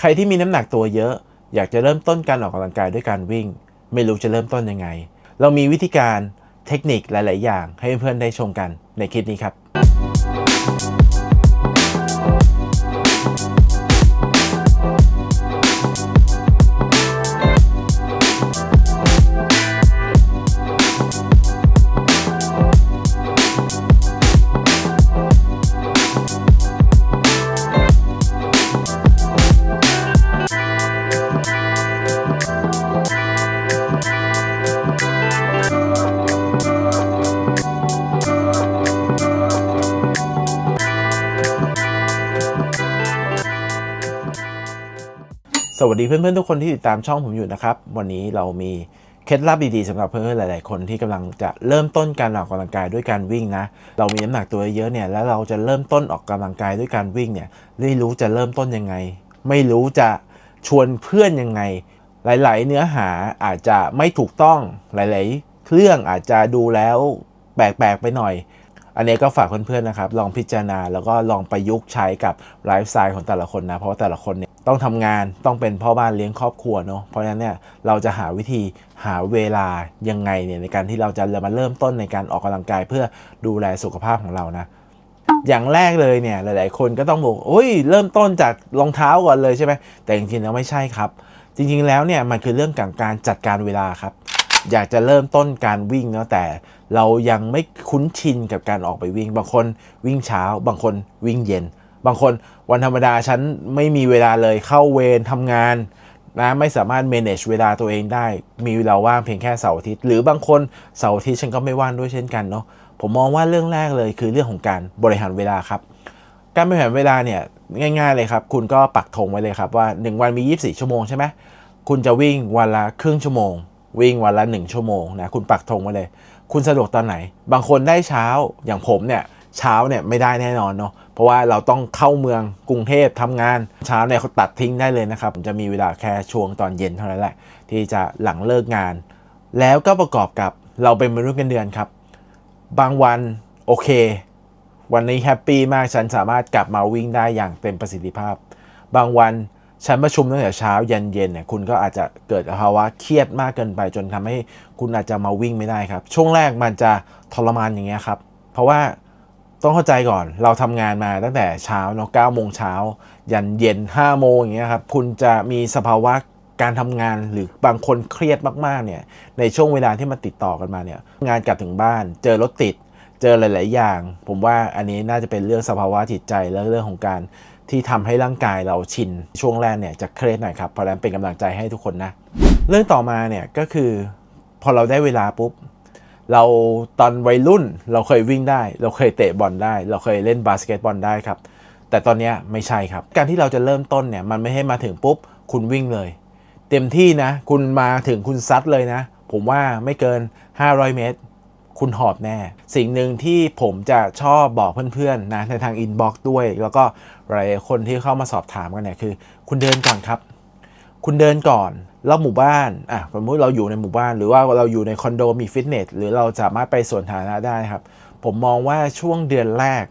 ใครที่มีน้ำหนักตัวเยอะ อยากจะเริ่มต้นการออกกำลังกายด้วยการวิ่ง ไม่รู้จะเริ่มต้นยังไง เรามีวิธีการเทคนิคหลาย ๆ อย่างให้เพื่อนๆได้ชมกันในคลิปนี้ครับ สดีเพื่อนๆทุกคนที่ติดตามช่องผมอยู่นะครับ วันนี้เรามีเคล็ดลับดีๆสำหรับเพื่อนๆหลาย ๆ คนที่กำลังจะเริ่มต้นการออกกำลังกายด้วยการวิ่งนะ เรามีน้ำหนักตัวเยอะเนี่ยแล้วเราจะเริ่มต้นออกกำลังกายด้วยการวิ่งเนี่ยไม่รู้จะเริ่มต้นยังไง ไม่รู้จะชวนเพื่อนยังไง หลาย ๆ เนื้อหาอาจจะไม่ถูกต้องหลาย ๆ เรื่องอาจจะดูแล้วแปลก ๆ ไปหน่อยอันนี้ก็ฝากเพื่อนๆนะครับ ลองพิจารณาแล้วก็ลองประยุกต์ใช้กับไลฟ์สไตล์ของแต่ละคนนะ เพราะว่าแต่ละคนเนี่ย ต้องทำงานต้องเป็นพ่อบ้านเลี้ยงครอบครัวเนาะเพราะฉะนั้นเนี่ยเราจะหาวิธีหาเวลายังไงเนี่ยในการที่เราจะมาเริ่มต้นในการออกกำลังกายเพื่อดูแลสุขภาพของเรานะอย่างแรกเลยเนี่ยหลาย ๆ คนก็ต้องบอกโอ้ยเริ่มต้นจากรองเท้าก่อนเลยใช่ไหมแต่จริงๆแล้วไม่ใช่ครับ จริงๆแล้วเนี่ยมันคือเรื่องของการจัดการเวลาครับ อยากจะเริ่มต้นการวิ่งเนาะแต่เรายังไม่คุ้นชินกับการออกไปวิ่ง บางคนวิ่งเช้า บางคนวิ่งเย็น บางคนวันธรรมดาฉันไม่มีเวลาเลยเข้าเวรทำงานนะไม่สามารถ manage เวลาตัวเองได้ มีเวลาว่างเพียงแค่เสาร์อาทิตย์ หรือบางคนเสาร์อาทิตย์ฉันก็ไม่ว่างด้วยเช่นกันเนาะผมมองว่าเรื่องแรกเลยคือเรื่องของการบริหารเวลาครับ การบริหารเวลาเนี่ยง่าย ๆ เลยครับ คุณก็ปักธงไว้เลยครับว่า 1 วันมี 24 ชั่วโมงใช่ไหมคุณจะวิ่งวันละครึ่งชั่วโมง วิ่งวันละ 1 ชั่วโมงนะคุณปักธงไว้เลย คุณสะดวกตอนไหน บางคนได้เช้าอย่างผมเนี่ยเช้าเนี่ยไม่ได้แน่นอนเนาะ เพราะว่าเราต้องเข้าเมืองกรุงเทพทำงานเช้าเนี่ยเขาตัดทิ้งได้เลยนะครับผมจะมีเวลาแค่ช่วงตอนเย็นเท่านั้นแหละ ที่จะหลังเลิกงาน แล้วก็ประกอบกับเราเป็นมนุษย์เงินเดือนครับ บางวันโอเค วันนี้แฮปปี้มากฉันสามารถกลับมาวิ่งได้อย่างเต็มประสิทธิภาพ บางวันฉันประชุมตั้งแต่เช้ายันเย็นเนี่ยคุณก็อาจจะเกิดภาวะเครียดมากเกินไป จนทำให้คุณอาจจะมาวิ่งไม่ได้ครับ ช่วงแรกมันจะทรมานอย่างเงี้ยครับ เพราะว่า ต้องเข้าใจก่อนเราทำงานมาตั้งแต่เช้าเนาะ9โมงเช้า ยันเย็น5โมงอย่างเงี้ยครับคุณจะมีสภาวะการทำงานหรือบางคนเครียดมากๆเนี่ยในช่วงเวลาที่มันติดต่อกันมาเนี่ยงานกลับถึงบ้าน เจอรถติด เจอหลาย ๆ อย่าง ผมว่าอันนี้น่าจะเป็นเรื่องสภาวะจิตใจและเรื่องของการที่ทำให้ร่างกายเราชิน ช่วงแรกเนี่ยจะเครียดหน่อยครับเพราะนั้นเป็นกำลังใจให้ทุกคนนะ เรื่องต่อมาเนี่ยก็คือพอเราได้เวลาปุ๊บ เราตอนวัยรุ่นเราเคยวิ่งได้ เราเคยเตะบอลได้ เราเคยเล่นบาสเกตบอลได้ครับ แต่ตอนนี้ไม่ใช่ครับ การที่เราจะเริ่มต้นเนี่ยมันไม่ให้มาถึงปุ๊บ คุณวิ่งเลย เต็มที่นะ คุณมาถึงคุณซัดเลยนะ ผมว่าไม่เกิน 500 เมตร คุณหอบแน่ สิ่งหนึ่งที่ผมจะชอบบอกเพื่อนๆนะในทางอินบ็อกซ์ด้วย แล้วก็หลายคนที่เข้ามาสอบถามกันเนี่ยคือ คุณเดินก่อนครับ คุณเดินก่อน รอบหมู่บ้านอะสมมติเราอยู่ในหมู่บ้าน หรือว่าเราอยู่ในคอนโดมีฟิตเนสหรือเราสามารถไปสวนสาธารณะได้ครับ ผมมองว่าช่วงเดือนแรก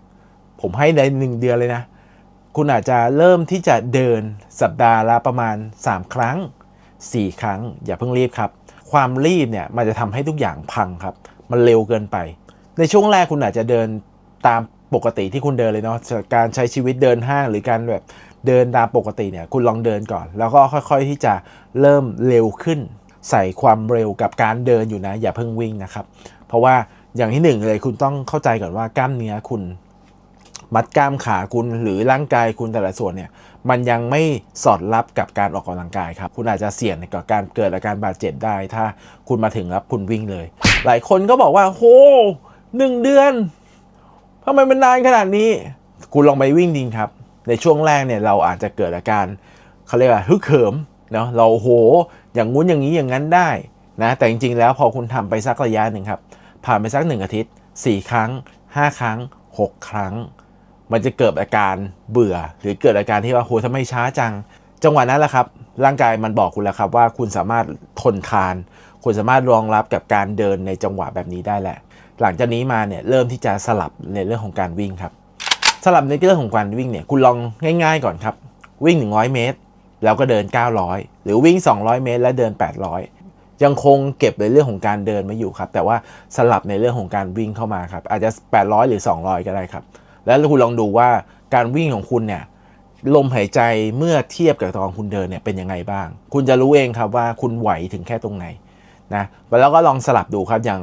ผมให้ในหนึ่งเดือนเลยนะ คุณอาจจะเริ่มที่จะเดินสัปดาห์ละประมาณ 3 ครั้ง 4 ครั้ง อย่าเพิ่งรีบครับ ความรีบเนี่ยมันจะทำให้ทุกอย่างพังครับ มันเร็วเกินไป ในช่วงแรกคุณอาจจะเดินตามปกติที่คุณเดินเลยเนาะการใช้ชีวิตเดินห้างหรือการแบบ เดินตามปกติเนี่ยคุณลองเดินก่อน แล้วก็ค่อยๆที่จะเริ่มเร็วขึ้น ใส่ความเร็วกับการเดินอยู่นะ อย่าเพิ่งวิ่งนะครับ เพราะว่าอย่างที่หนึ่งเลยคุณต้องเข้าใจก่อนว่ากล้ามเนื้อคุณ มัดกล้ามขาคุณหรือร่างกายคุณแต่ละส่วนเนี่ยมันยังไม่สอดรับกับการออกกำลังกายครับ คุณอาจจะเสี่ยงกับการเกิดอาการบาดเจ็บได้ ถ้าคุณมาถึงแล้วคุณวิ่งเลย หลายคนก็บอกว่าโหหนึ่งเดือนทำไมมันนานขนาดนี้ คุณลองไปวิ่งจริงครับ ในช่วงแรกเนี่ยเราอาจจะเกิดอาการเขาเรียกว่าฮึกเหิมเนาะเราโหอย่างงู้นอย่างนี้อย่างนั้นได้นะแต่จริงๆแล้วพอคุณทำไปสักระยะหนึ่งครับ ผ่านไปสักหนึ่งอาทิตย์ 4 ครั้ง 5 ครั้ง 6 ครั้ง มันจะเกิดอาการเบื่อ หรือเกิดอาการที่ว่าโหทำไมช้าจัง จังหวะนั้นแหละครับ ร่างกายมันบอกคุณแล้วครับว่าคุณสามารถทนทาน คุณสามารถรองรับกับการเดินในจังหวะแบบนี้ได้แหละ หลังจากนี้มาเนี่ยเริ่มที่จะสลับในเรื่องของการวิ่งครับ สลับในเรื่องของการวิ่งเนี่ยคุณลองง่าย ๆ ก่อนครับ วิ่ง 100 เมตร แล้วก็เดิน 900 หรือวิ่ง 200 เมตร แล้วเดิน 800 ยังคงเก็บในเรื่องของการเดินไว้อยู่ครับ แต่ว่าสลับในเรื่องของการวิ่งเข้ามาครับ อาจจะ 800 หรือ 200 ก็ได้ครับ แล้วคุณลองดูว่าการวิ่งของคุณเนี่ยลมหายใจเมื่อเทียบกับตอนคุณเดินเนี่ยเป็นยังไงบ้าง คุณจะรู้เองครับว่าคุณไหวถึงแค่ตรงไหนนะแล้วก็ลองสลับดูครับอย่าง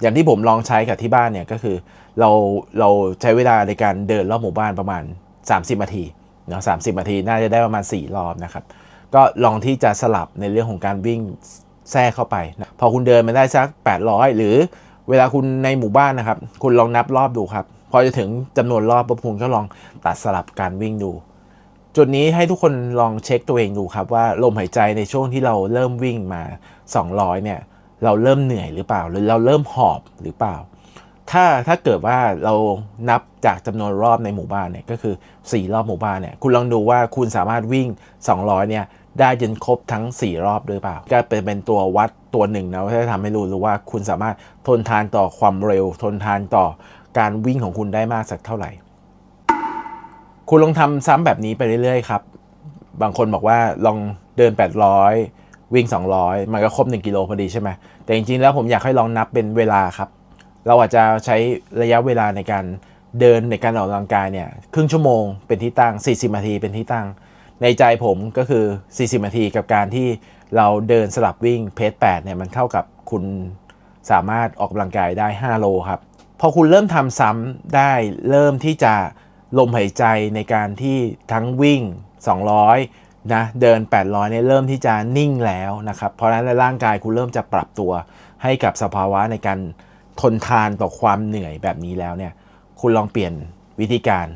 อย่างที่ผมลองใช้กับที่บ้านเนี่ยก็คือเราเราใช้เวลาในการเดินรอบหมู่บ้านประมาณ 30นาทีเนาะสามนาทีน่าจะได้ประมาณ 4 รอบนะครับ ก็ลองที่จะสลับในเรื่องของการวิ่งแทรกเข้าไปนะพอคุณเดินมาได้สัก 800 หรือเวลาคุณในหมู่บ้านนะครับ คุณลองนับรอบดูครับ พอจะถึงจำนวนรอบปุ๊บคุณก็ลองตัดสลับการวิ่งดู จุดนี้ให้ทุกคนลองเช็คตัวเองดูครับว่าลมหายใจในช่วงที่เราเริ่มวิ่งมา 200เนี่ย เราเริ่มเหนื่อยหรือเปล่า หรือเราเริ่มหอบหรือเปล่า ถ้าถ้าเกิดว่าเรานับจากจำนวนรอบในหมู่บ้านเนี่ยก็คือ 4 รอบหมู่บ้านเนี่ยคุณลองดูว่าคุณสามารถวิ่ง 200 เนี่ยได้จนครบทั้ง 4 รอบหรือเปล่า ก็เป็นเป็นตัววัดตัวหนึ่งนะที่จะทำให้รู้รู้ว่าคุณสามารถทนทานต่อความเร็ว ทนทานต่อการวิ่งของคุณได้มากสักเท่าไหร่ คุณลองทำซ้ำแบบนี้ไปเรื่อยๆครับ บางคนบอกว่าลองเดิน 800 วิ่ง 200 มันก็ครบ 1 กิโลพอดีใช่ไหมแต่จริงๆแล้วผมอยากให้ลองนับเป็นเวลาครับ เราอาจจะใช้ระยะเวลาในการเดินในการออกกำลังกายเนี่ยครึ่งชั่วโมงเป็นที่ตั้ง 40 นาทีเป็นที่ตั้ง ในใจผมก็คือ 40 นาทีกับการที่เราเดินสลับวิ่งเพจ8เนี่ยมันเท่ากับคุณสามารถออกกำลังกายได้ 5 โลครับ พอคุณเริ่มทำซ้ำได้เริ่มที่จะลมหายใจในการที่ทั้งวิ่ง 200 นะเดิน 800เนี่ยเริ่มที่จะนิ่งแล้วนะครับ เพราะฉะนั้นร่างกายคุณเริ่มจะปรับตัวให้กับสภาวะในการทนทานต่อความเหนื่อยแบบนี้แล้วเนี่ยคุณลองเปลี่ยนวิธีการ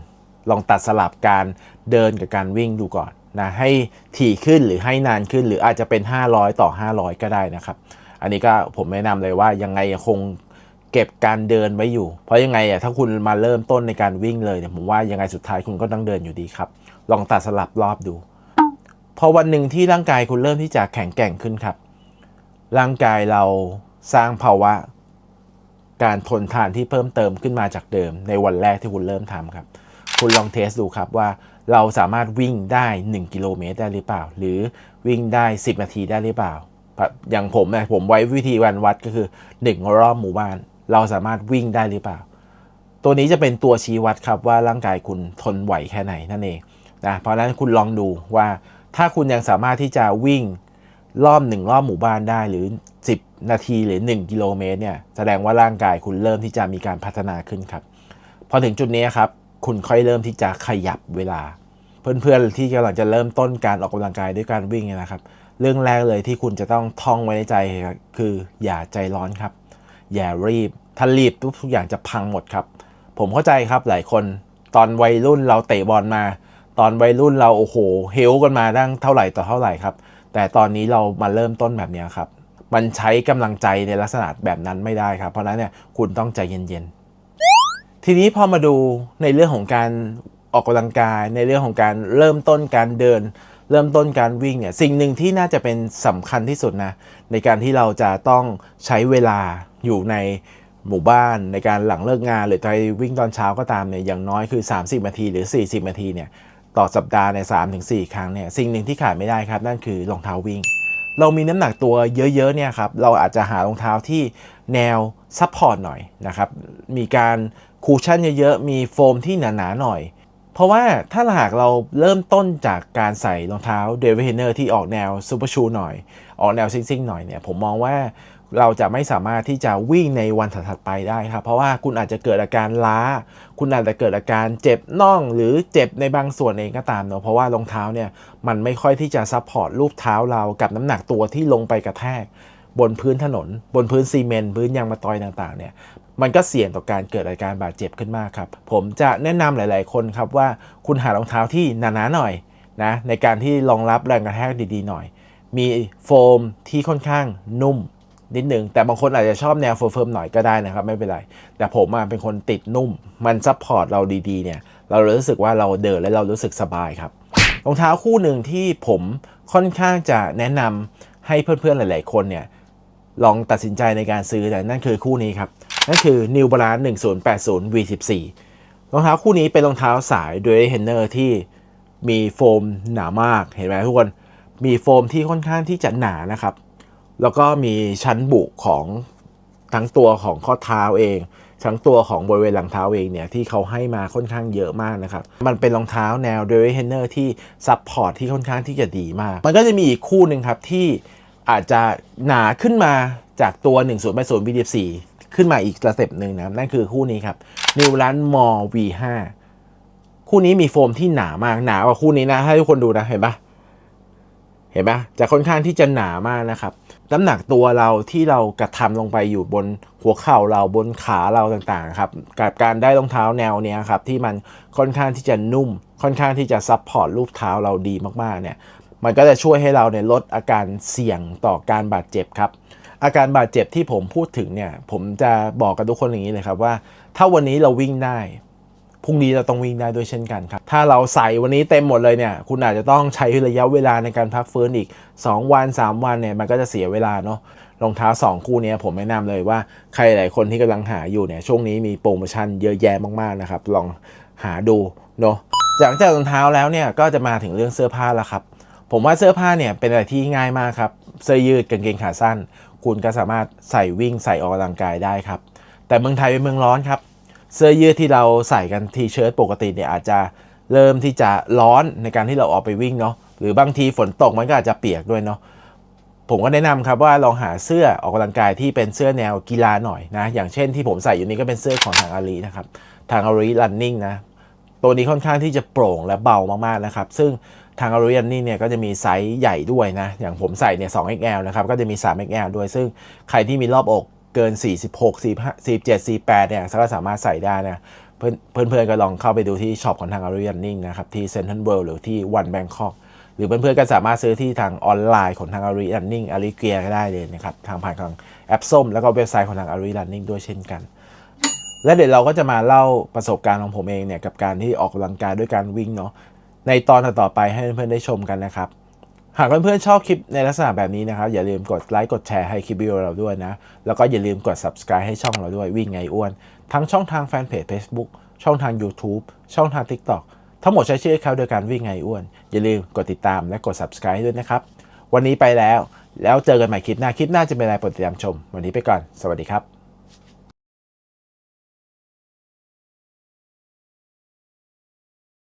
ลองตัดสลับการเดินกับการวิ่งดูก่อนนะให้ถี่ขึ้นหรือให้นานขึ้นหรืออาจจะเป็น 500 ต่อ 500 ก็ได้นะครับ อันนี้ก็ผมแนะนำเลยว่ายังไงคงเก็บการเดินไว้อยู่ เพราะยังไงอะถ้าคุณมาเริ่มต้นในการวิ่งเลยเนี่ยผมว่ายังไงสุดท้ายคุณก็ต้องเดินอยู่ดีครับ ลองตัดสลับรอบดู พอวันหนึ่งที่ร่างกายคุณเริ่มที่จะแข็งแกร่งขึ้นครับ ร่างกายเราสร้างภาวะ การทนทานที่เพิ่มเติมขึ้นมาจากเดิม ในวันแรกที่คุณเริ่มทำครับ คุณลองเทสดูครับว่าเราสามารถวิ่งได้ 1 กิโลเมตรได้หรือเปล่า หรือวิ่งได้ 10 นาทีได้หรือเปล่า อย่างผมนี่ยผมไว้วิธีวันวัดก็คือ1รอบหมู่บ้าน เราสามารถวิ่งได้หรือเปล่า ตัวนี้จะเป็นตัวชี้วัดครับว่าร่างกายคุณทนไหวแค่ไหนนั่นเองนะเพราะนั้นคุณลองดูว่า ถ้าคุณยังสามารถที่จะวิ่งรอบหนึ่งรอบหมู่บ้านได้หรือ 10 นาทีหรือ 1 กิโลเมตรเนี่ยแสดงว่าร่างกายคุณเริ่มที่จะมีการพัฒนาขึ้นครับ พอถึงจุดนี้ครับ คุณค่อยเริ่มที่จะขยับเวลา เพื่อนๆที่กำลังจะเริ่มต้นการออกกำลังกายด้วยการวิ่งเนี่ยนะครับ เรื่องแรกเลยที่คุณจะต้องท่องไว้ในใจคืออย่าใจร้อนครับ อย่ารีบถ้ารีบทุกอย่างจะพังหมดครับ ผมเข้าใจครับหลายคนตอนวัยรุ่นเราเตะบอลมา ตอนวัยรุ่นเราโอ้โหเฮลกันมาตั้งเท่าไหร่ต่อเท่าไหร่ครับ แต่ตอนนี้เรามาเริ่มต้นแบบนี้ครับ มันใช้กำลังใจในลักษณะแบบนั้นไม่ได้ครับ เพราะนั้นเนี่ยคุณต้องใจเย็นๆ ทีนี้พอมาดูในเรื่องของการออกกำลังกาย ในเรื่องของการเริ่มต้นการเดิน เริ่มต้นการวิ่งเนี่ยสิ่งหนึ่งที่น่าจะเป็นสำคัญที่สุดนะในการที่เราจะต้องใช้เวลาอยู่ในหมู่บ้านในการหลังเลิกงานหรือไปวิ่งตอนเช้าก็ตามเนี่ยอย่างน้อยคือ 30นาทีหรือ 40นาทีเนี่ย ต่อสัปดาห์ในสามถึงสครั้งเนี่ยสิ่งหนึ่งที่ขาดไม่ได้ครับ นั่นคือรองเท้าวิ่ง เรามีน้ำหนักตัวเยอะๆเนี่ยครับเราอาจจะหารองเท้าที่แนวซับพอร์ตหน่อยนะครับมีการคูชั่นเยอะๆ มีโฟมที่หนาๆหน่อย เพราะว่าถ้าหากเราเริ่มต้นจากการใส่รองเท้าเดวิเนอร์ที่ออกแนวซูเปอร์ชูหน่อย ออกแนวซิ่งๆหน่อยเนี่ยผมมองว่า เราจะไม่สามารถที่จะวิ่งในวันถัดไปได้ครับเพราะว่าคุณอาจจะเกิดอาการล้า คุณอาจจะเกิดอาการเจ็บน่องหรือเจ็บในบางส่วนเองก็ตามเนาะเพราะว่ารองเท้าเนี่ยมันไม่ค่อยที่จะซัพพอร์ตรูปเท้าเรากับน้ำหนักตัวที่ลงไปกระแทก บนพื้นถนน บนพื้นซีเมนต์พื้นยางมะตอยต่างๆเนี่ยมันก็เสี่ยงต่อการเกิดอาการบาดเจ็บขึ้นมากครับ ผมจะแนะนำหลาย ๆ คนครับว่าคุณหารองเท้าที่หนาๆหน่อยนะในการที่รองรับแรงกระแทกดีๆหน่อย มีโฟมที่ค่อนข้างนุ่ม นิดนึง แต่บางคนอาจจะชอบแนวเฟิร์มๆหน่อยก็ได้นะครับ ไม่เป็นไร แต่ผมเป็นคนติดนุ่ม มันซัพพอร์ตเราดีๆเนี่ย เรารู้สึกว่าเราเดินแล้วเรารู้สึกสบายครับรองเท้าคู่หนึ่งที่ผมค่อนข้างจะแนะนำให้เพื่อนๆหลาย ๆ คนเนี่ยลองตัดสินใจในการซื้อแต่นั่นคือคู่นี้ครับ นั่นคือ New Balance 1080 V14 รองเท้าคู่นี้เป็นรองเท้าสาย d u a l Henner ที่มีโฟมหนามากเห็นไหมทุกคน มีโฟมที่ค่อนข้างที่จะหนานะครับ แล้วก็มีชั้นบุของทั้งตัวของข้อเท้าเอง ทั้งตัวของบริเวณหลังเท้าเองเนี่ยที่เขาให้มาค่อนข้างเยอะมากนะครับ มันเป็นรองเท้าแนว d ด r เ h นเนอร์ที่ซับพอร์ตที่ค่อนข้างที่จะดีมาก มันก็จะมีอีกคู่หนึ่งครับที่อาจจะหนาขึ้นมาจากตัว 1 0 8 0 BDF4 ขึ้นมาอีกสเต็ปหนึ่งนะนั่นคือคู่นี้ครับ New Balance More V5 คู่นี้มีโฟมที่หนามากหนากว่าคู่นี้นะให้ทุกคนดูนะเห็นปะเห็นปะจะค่อนข้างที่จะหนามากนะครับ น้ำหนักตัวเราที่เรากระทำลงไปอยู่บนหัวเข่าเราบนขาเราต่างๆครับกับการได้รองเท้าแนวเนี้ยครับที่มันค่อนข้างที่จะนุ่ม ค่อนข้างที่จะซับพอร์ตรูปเท้าเราดีมากๆเนี่ยมันก็จะช่วยให้เราเนี่ยลดอาการเสี่ยงต่อการบาดเจ็บครับ อาการบาดเจ็บที่ผมพูดถึงเนี่ยผมจะบอกกับทุกคนอย่างนี้เลยครับว่า ถ้าวันนี้เราวิ่งได้ พรุ่งนี้เราต้องวิ่งได้ด้วยเช่นกันครับ ถ้าเราใส่วันนี้เต็มหมดเลยเนี่ย คุณอาจจะต้องใช้ระยะเวลาในการพักฟื้นอีก 2 วัน 3 วันเนี่ย มันก็จะเสียเวลาเนาะ รองเท้า 2 คู่นี้ผมแนะนำเลยว่าใครหลายคนที่กำลังหาอยู่เนี่ย ช่วงนี้มีโปรโมชั่นเยอะแยะมากๆนะครับ ลองหาดูเนาะ จากจากรองเท้าแล้วเนี่ย ก็จะมาถึงเรื่องเสื้อผ้าแล้วครับ ผมว่าเสื้อผ้าเนี่ยเป็นอะไรที่ง่ายมากครับ เสื้อยืดกางเกงขาสั้น คุณก็สามารถใส่วิ่งใส่ออกกำลังกายได้ครับ แต่เมืองไทยเป็นเมืองร้อนครับ เสื้อยืดที่เราใส่กันทีเชิ้ตปกติเนี่ยอาจจะเริ่มที่จะร้อนในการที่เราออกไปวิ่งเนาะหรือบางทีฝนตกมันก็อาจจะเปียกด้วยเนาะผมก็แนะนำครับว่าลองหาเสื้อออกกำลังกายที่เป็นเสื้อแนวกีฬาหน่อยนะอย่างเช่นที่ผมใส่อยู่นี้ก็เป็นเสื้อของทางอาลีนะครับทางอารีรันนิ่งนะตัวนี้ค่อนข้างที่จะโปร่งและเบามากๆนะครับซึ่งทางอารีรันนิ่งเนี่ยก็จะมีไซส์ใหญ่ด้วยนะอย่างผมใส่เนี่ย 2XL นะครับก็จะมี 3XL ด้วย ซึ่งใครที่มีรอบอก เกิน 46 45 47 48เนี่ยก็สามารถใส่ได้นะเพื่อนเพื่อนๆก็ลองเข้าไปดูที่ช็อปของทางอารีนนิ่งนะครับ ที่เซ็นทรัลเวิลด์หรือที่วันแบงคอกหรือเพื่อนๆก็สามารถซื้อที่ทางออนไลน์ของทางอารีนนิ่งอารีเกียก็ได้เลยนะครับ ทางผ่านทางแอปส้ม แล้วก็เว็บไซต์ของทางอารีนนิ่งด้วยเช่นกัน และเดี๋ยวเราก็จะมาเล่าประสบการณ์ของผมเองเนี่ยกับการที่ออกกำลังกายด้วยการวิ่งเนาะในตอนต่อๆไปให้เพื่อนๆได้ชมกันนะครับ หากเพื่อนๆชอบคลิปในลักษณะแบบนี้นะครับ อย่าลืมกดไลค์กดแชร์ให้คลิปวิดีโอเราด้วยนะ แล้วก็อย่าลืมกด subscribe ให้ช่องเราด้วยวิ่งไงอ้วน ทั้งช่องทางแฟนเพจ Facebook ช่องทาง YouTube ช่องทาง TikTok ทั้งหมดใช้ชื่อเขาโดยการวิ่งไงอ้วน อย่าลืมกดติดตามและกด subscribe ด้วยนะครับ วันนี้ไปแล้ว แล้วเจอกันใหม่คลิปหน้าคลิปหน้าจะเป็นอะไรโปรดติดตามชม วันนี้ไปก่อน สวัสดีครับ